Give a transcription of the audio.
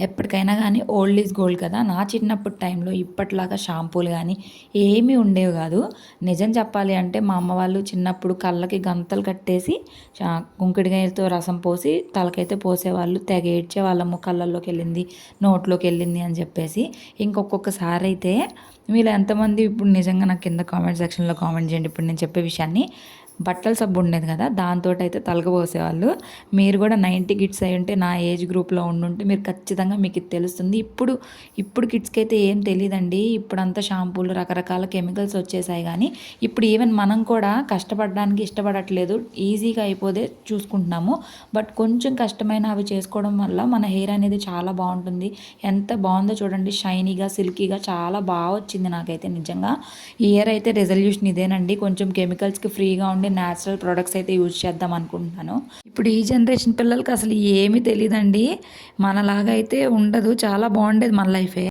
ఎప్పటికైనా కానీ old is gold కదా. నా చిన్నప్పటి టైంలో ఇప్పటిలాగా షాంపూలు కానీ ఏమీ ఉండేవి కాదు. నిజం చెప్పాలి అంటే మా అమ్మ వాళ్ళు చిన్నప్పుడు కళ్ళకి గంతలు కట్టేసి చా- కుంకుడికాయలతో రసం పోసి తలకైతే పోసేవాళ్ళు తెగ ఏడ్చే వాళ్ళము కళ్ళల్లోకి వెళ్ళింది నోట్లోకి వెళ్ళింది అని చెప్పేసి. ఇంకొక్కొక్కసారి అయితే మీరు ఎంతమంది ఇప్పుడు నిజంగా నాకు కింద కామెంట్ సెక్షన్లో కామెంట్ చేయండి. ఇప్పుడు నేను చెప్పే విషయాన్ని బట్టల సబ్బు ఉండేది కదా దాంతో అయితే తలగబోసేవాళ్ళు. మీరు కూడా నైంటీ కిడ్స్ అయి ఉంటే నా ఏజ్ గ్రూప్లో ఉండుంటే మీరు ఖచ్చితంగా మీకు ఇది తెలుస్తుంది. ఇప్పుడు ఇప్పుడు కిడ్స్కి అయితే ఏం తెలియదండి ఇప్పుడు అంతా షాంపూలు రకరకాల కెమికల్స్ వచ్చేసాయి కానీ ఇప్పుడు ఈవెన్ మనం కూడా కష్టపడడానికి ఇష్టపడట్లేదు. ఈజీగా అయిపోతే చూసుకుంటున్నాము. బట్ కొంచెం కష్టమైన అవి చేసుకోవడం వల్ల మన హెయిర్ అనేది చాలా బాగుంటుంది. ఎంత బాగుందో చూడండి. షైనీగా సిల్కీగా చాలా బాగా వచ్చింది నాకైతే నిజంగా. ఈ ఇయర్ అయితే రెజల్యూషన్ ఇదేనండి. కొంచెం కెమికల్స్కి ఫ్రీగా ఉండి న్యాచురల్ ప్రొడక్ట్స్ అయితే యూజ్ చేద్దాం అనుకుంటున్నాను. ఇప్పుడు ఈ జనరేషన్ పిల్లలకి అసలు ఏమీ తెలియదండి మనలాగా అయితే ఉండదు. చాలా బాగుండేది మన లైఫే